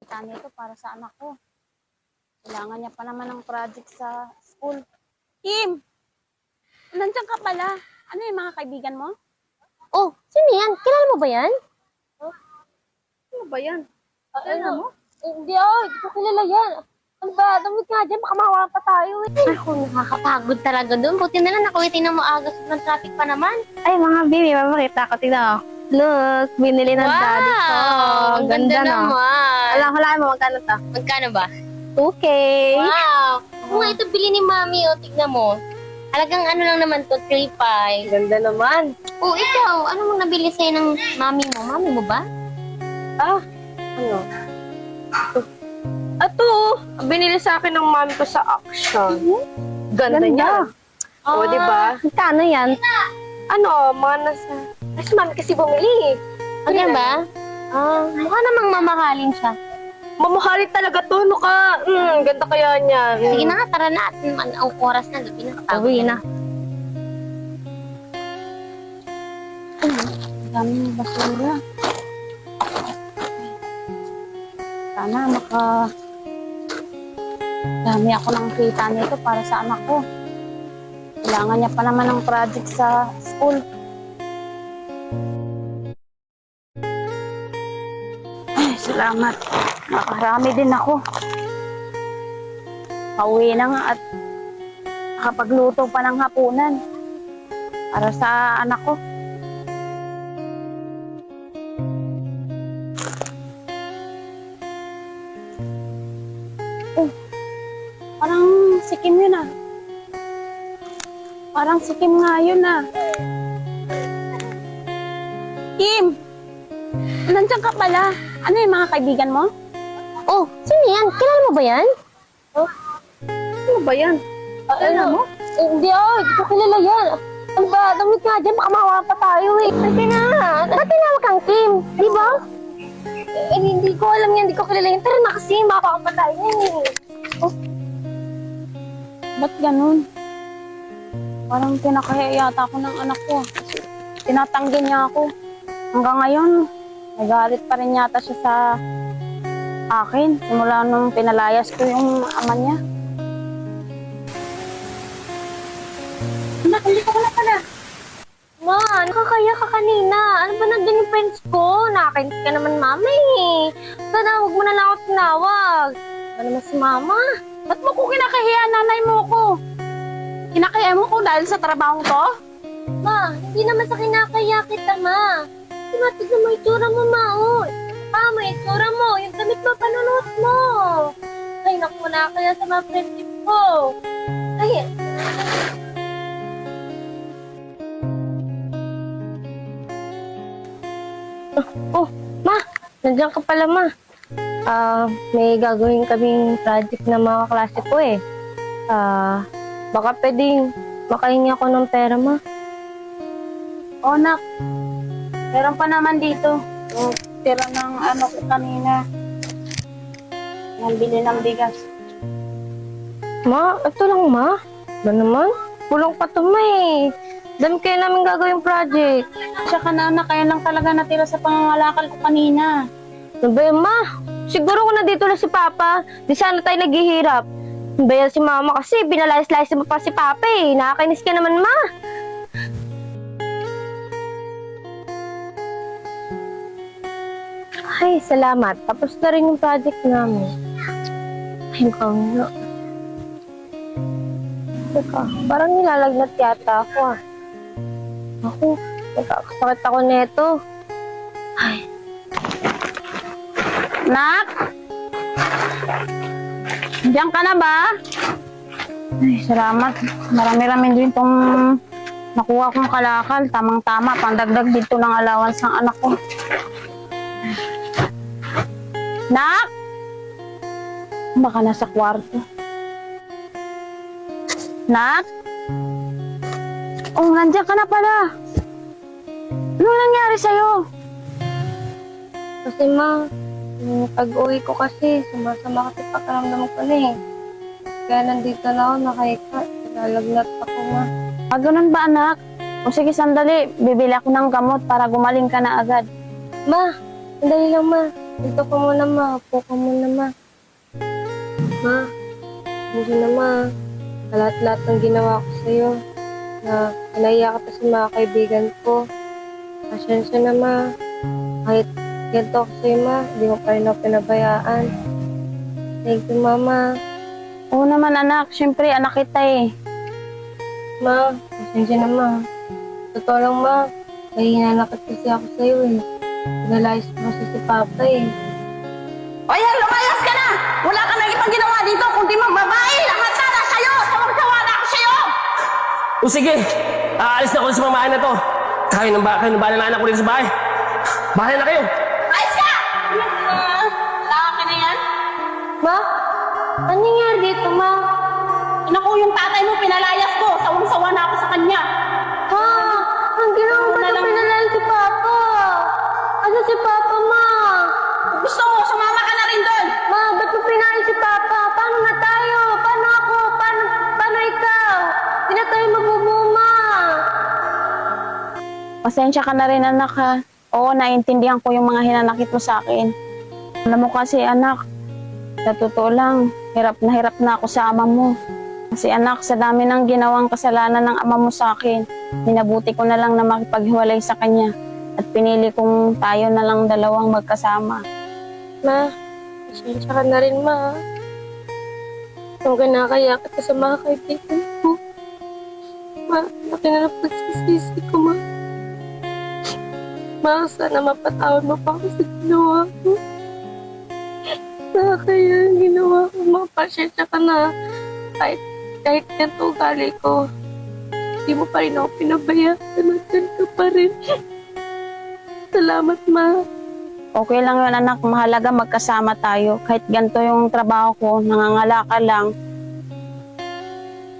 kita nito para sa anak ko. Kailangan niya pa naman ng project sa school. Kim! Nandiyan ka pala. Ano yung mga kaibigan mo? Oh, sino yan? Kilala mo ba yan? Ano ba yan? Ano mo? Hindi ah, hindi ko kilala yan. Ano ba? Damit nga dyan, baka mawawa pa tayo eh. Ako, nakakapagod talaga doon. Buti na lang nakuwitin ng maaga ng traffic pa naman. Ay, mga baby, mapakita ko. Tignan mo. Look, binili ng daddy ko. Ang ganda, no? naman. Alam, hulaan mo, magkano to? Magkano ba? 2K. Wow! Kung nga ito bili ni Mami, oh, tignan mo. Halagang ano lang naman to, 3.5. Ganda naman. Oh, ikaw, ano mong nabili sa'yo ng Mami mo? Mami mo ba? Ah, ano? Ato, binili sa akin ng mami ko sa auction. Ganda, niya. O, di ba? Magkano yan? Ano, mga nasa... Kasi mami kasi bumili. Ano ba? Ah, mukha namang mamahalin siya. Mamahalin talaga to, no ka? Hmm, ganda kaya niya. Sige na nga, tara na. At man, ang oras na, gabi na. Uwi na. Ang dami ng basura. Sana maka... Dami ako ng kita nito para sa anak ko. Kailangan niya pa naman ng project sa school. Salamat. Nakarami din ako. Pauwi na nga at nakapagluto pa ng hapunan para sa anak ko. Parang sikim yun ah. Parang sikim nga yun ah. Kim! Nandiyan ka pala. Ano yung mga kaibigan mo? Oh, sino yan? Kilala mo ba yan? Ano ba yan? Ano mo? Hindi ah, hindi ko kilala yan. Ano ba? Damit nga dyan, baka mawawa pa tayo eh. Kasi na, ba't tinawag kang Kim? Di ba? Eh, hindi ko alam yan, hindi ko kilala yan. Tara na kasi, mawawa pa tayo eh. Ba't ganun? Parang kinakaya yata ako ng anak ko. Tinatanggi niya ako. Hanggang ngayon, nagalit pa rin yata siya sa akin. Simula nung pinalayas ko yung ama niya. Anak, hindi ko na pala. Ma, nakakaya ka kanina. Ano ba nandun yung friends ko? Nakakainis ka naman, mama eh. Sana, huwag mo na lang ako tinawag. Ano naman si mama? Ba't mo ko kinakahiya nanay mo ko? Kinakaya mo ko dahil sa trabaho to? Ma, hindi naman sa kinakaya kita, ma. Ma, tignan mo itsura mo, ma. Oh. Pa, mo itsura mo. Yung damit mo, panunot mo. Ay, naku, nakakaya sa mga friendship ko. Ay, Oh, ma, nandiyan ka pala, ma. Ah, may gagawin kaming project na mga klase ko eh. Ah, baka pwedeng makahingi ako ng pera, ma. O, nak. Meron pa naman dito. Yung tira ng ano ko kanina. Yung bili ng bigas. Ma, ito lang, ma. Ba naman? Kulang pa to, ma eh. Dami kayo namin gagawin project. Tsaka na, anak, kaya lang talaga natira sa pangangalakal ko kanina. Ano ba yan, ma? Siguro kung nandito na si Papa, di sana tayo naghihirap. Ano ba yan si Mama kasi, binalayas-layas mo pa si Papa eh. Nakakainis ka naman, ma. Ay, salamat. Tapos na rin yung project namin. Ay, mukhang nga. Teka, parang nilalagnat yata ako ah. Ako, nagkakasakit ako neto. Ay, Nak! Diyan ka na ba? Ay, salamat. Marami-rami din tong nakuha kong kalakal. Tamang-tama, pandagdag dito ng allowance ng anak ko. Nak! Baka nasa kwarto. Nak? Oh, nandiyan ka na pala. Anong nangyari sa'yo? Kasi ma, pag-uwi ko kasi, sumasama kasi pakiramdam ko na eh. Kaya nandito na ako, nakaika. Nalagnat ako ma. Ah, ganun ba anak? O sige, sandali. Bibili ako ng gamot para gumaling ka na agad. Ma, sandali lang ma. Dito ka muna, ma. Upo ka muna, ma. Ma, hindi na, ma. Lahat-lahat ng ginawa ko sa'yo na pinaiya ka sa mga kaibigan ko. Pasensya na, ma. Kahit ganito ako sa'yo, ma, hindi mo pa rin ako pinabayaan. Thank you, mama. Oo naman anak, syempre anak kita eh. Ma, pasensya na, ma. Totoo lang, ma. May hinanakit kasi ako sa'yo, eh. Pinalayas mo kasi si Papa, eh. O yan, lumayas ka na! Wala ka nang ibang ginawa dito kundi magbabae! Lahat na na sa'yo! Sawang-sawa na ako sa'yo! O sige, aalis na ako sa pamahay na to. Kayo nang ba kayo nang bahala na anak ko dito sa bahay. Bahala na kayo. Ayos ka! Lalaki na yan? Ma, ano nangyari dito, ma? Pasensya ka na rin anak ha. Oo, naiintindihan ko yung mga hinanakit mo sa akin. Alam mo kasi anak, sa totoo lang, hirap na hirap na ako sa ama mo. Kasi anak, sa dami ng ginawang kasalanan ng ama mo sa akin, minabuti ko na lang na makipaghiwalay sa kanya. At pinili kong tayo na lang dalawang magkasama. Ma, pasensya ka na rin, ma. Kung kinakaya kita sa mga kaibigan ko. Ma, laki na ng pagsisisi ko, ma. Ma, sana mapatawad mo pa ako sa ginawa ko. Nakakaya ang ginawa ko, ma. Pasensya ka na. Kahit, kahit ganito ugali ko, hindi mo pa rin ako pinabayaan. Nandun ka pa rin. Salamat, ma. Okay lang yun anak, mahalaga magkasama tayo. Kahit ganito yung trabaho ko, nangangalaka lang.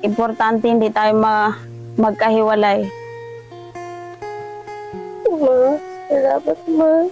Importante hindi tayo ma magkahiwalay. Ma, Salamat, Ma.